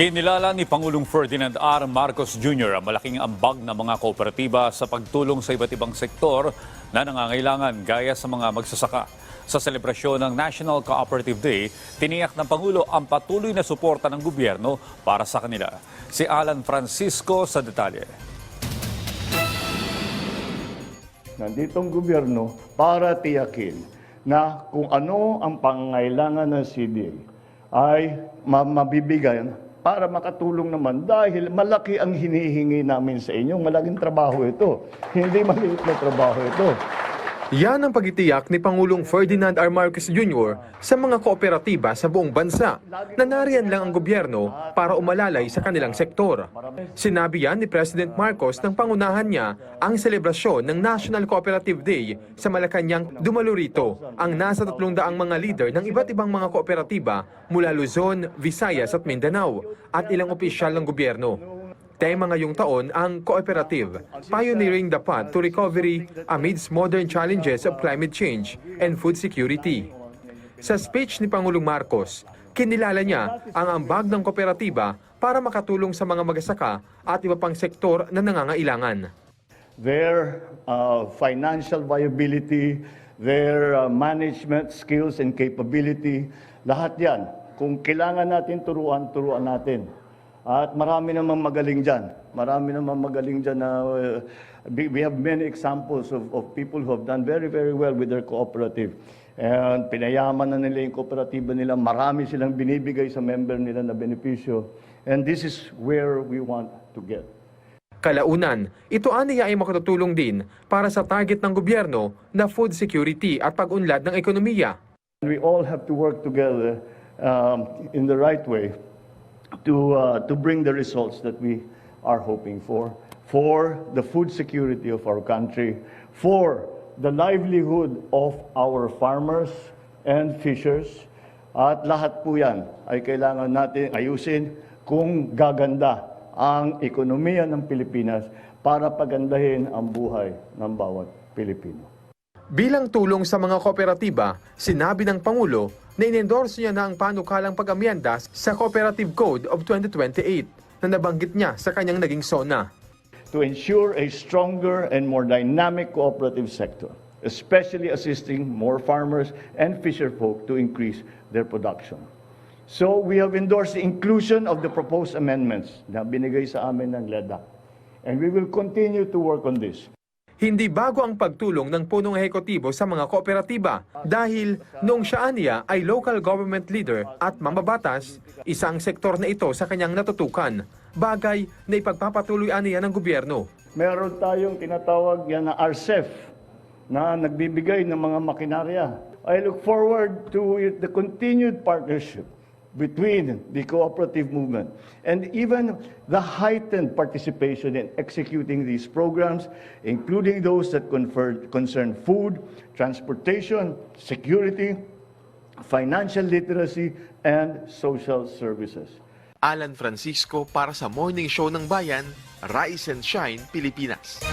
Kinilala ni Pangulong Ferdinand R. Marcos Jr. ang malaking ambag ng mga kooperatiba sa pagtulong sa iba't ibang sektor na nangangailangan gaya sa mga magsasaka. Sa selebrasyon ng National Cooperative Day, tiniyak ng Pangulo ang patuloy na suporta ng gobyerno para sa kanila. Si Alan Francisco sa detalye. nanditong gobyerno para tiyakin na kung ano ang pangailangan ng CDA ay ma- mabibigyan para makatulong naman dahil malaki ang hinihingi namin sa inyo. Malaking trabaho ito. Hindi maliit na trabaho ito. Yan ang pagitiyak ni Pangulong Ferdinand R. Marcos Jr. sa mga kooperatiba sa buong bansa na nariyan lang ang gobyerno para umalalay sa kanilang sektor. Sinabi yan ni President Marcos nang pangunahan niya ang selebrasyon ng National Cooperative Day sa Malacanang dumalo rito ang nasa 300 mga leader ng iba't ibang mga kooperatiba mula Luzon, Visayas at Mindanao at ilang opisyal ng gobyerno. Tema ngayong taon ang cooperative, pioneering the path to recovery amidst modern challenges of climate change and food security. Sa speech ni Pangulong Marcos, kinilala niya ang ambag ng kooperatiba para makatulong sa mga magsasaka at iba pang sektor na nangangailangan. Their uh, financial viability, their uh, management skills and capability, lahat yan. Kung kailangan natin turuan, turuan natin. At marami namang magaling dyan. Marami namang magaling dyan na uh, we have many examples of, of people who have done very, very well with their cooperative. And pinayaman na nila yung kooperatiba nila. Marami silang binibigay sa member nila na benepisyo. And this is where we want to get. Kalaunan, ito aniya ay makatutulong din para sa target ng gobyerno na food security at pag-unlad ng ekonomiya. We all have to work together um, in the right way to, uh, to bring the results that we are hoping for, for the food security of our country, for the livelihood of our farmers and fishers. At lahat po yan ay kailangan natin ayusin kung gaganda ang ekonomiya ng Pilipinas para pagandahin ang buhay ng bawat Pilipino. Bilang tulong sa mga kooperatiba, sinabi ng Pangulo na inendorse niya ang panukalang pag-amyenda sa Cooperative Code of 2028 na nabanggit niya sa kanyang naging SONA. to ensure a stronger and more dynamic cooperative sector, especially assisting more farmers and fisherfolk to increase their production. So we have endorsed the inclusion of the proposed amendments na binigay sa amin ng LEDA. And we will continue to work on this. Hindi bago ang pagtulong ng punong ehekutibo sa mga kooperatiba dahil noong siya aniya ay local government leader at mambabatas, isang sektor na ito sa kanyang natutukan, bagay na ipagpapatuloy aniya ng gobyerno. Meron tayong tinatawag yan na RCEF na nagbibigay ng mga makinarya. I look forward to the continued partnership between the cooperative movement and even the heightened participation in executing these programs, including those that concern food, transportation, security, financial literacy, and social services. Alan Francisco para sa Morning Show ng Bayan, Rise and Shine, Pilipinas.